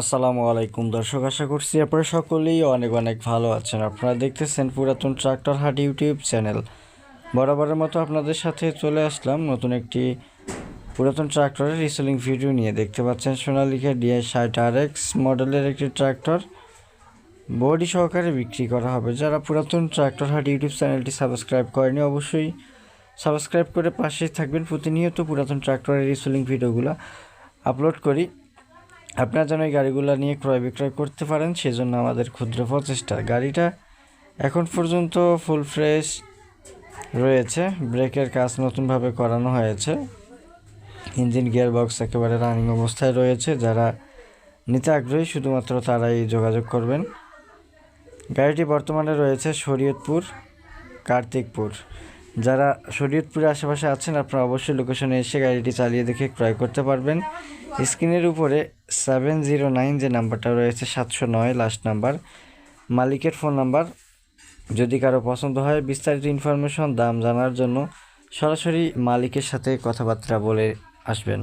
আসসালামু আলাইকুম দর্শক, আশা করছি আপনারা সকলেই অনেক অনেক ভালো আছেন। আপনারা দেখতেছেন পুরাতন ট্রাক্টর হাট ইউটিউব চ্যানেল। বরাবরের মতো আপনাদের সাথে চলে আসলাম নতুন একটি পুরাতন ট্রাক্টরের রিসেলিং ভিডিও নিয়ে। দেখতে পাচ্ছেন সোনালিকা ডিআই ষাট আর এক্স মডেলের একটি ট্রাক্টর। বডি সহকারে বিক্রি করা হবে। যারা পুরাতন ট্রাক্টর হাট ইউটিউব চ্যানেলটি সাবস্ক্রাইব করেনি অবশ্যই সাবস্ক্রাইব করে পাশেই থাকবেন। প্রতিনিয়ত পুরাতন ট্রাক্টরের রিসেলিং ভিডিওগুলো আপলোড করি। আপনারা যেন এই গাড়িগুলো নিয়ে ক্রয় বিক্রয় করতে পারেন, সেজন্য আমাদের ক্ষুদ্র প্রচেষ্টা। গাড়িটা এখন পর্যন্ত ফুল ফ্রেশ রয়েছে। ব্রেকের কাজ নতুনভাবে করানো হয়েছে। ইঞ্জিন গিয়ার বক্স একেবারে রানিং অবস্থায় রয়েছে। যারা নিতে আগ্রহী, শুধুমাত্র তারাই যোগাযোগ করবেন। গাড়িটি বর্তমানে রয়েছে শরীয়তপুর, কার্তিকপুর। যারা শরীয়তপুরের আশেপাশে আছেন, আপনারা অবশ্যই লোকেশনে এসে গাড়িটি চালিয়ে দেখে ক্রয় করতে পারবেন। স্ক্রিনের উপরে সেভেন জিরো নাইন যে নাম্বারটা রয়েছে, সাতশো নয় লাস্ট নাম্বার মালিকের ফোন নাম্বার যদি কারও পছন্দ হয় বিস্তারিত ইনফরমেশন দাম জানার জন্য সরাসরি মালিকের সাথে কথাবার্তা বলে আসবেন।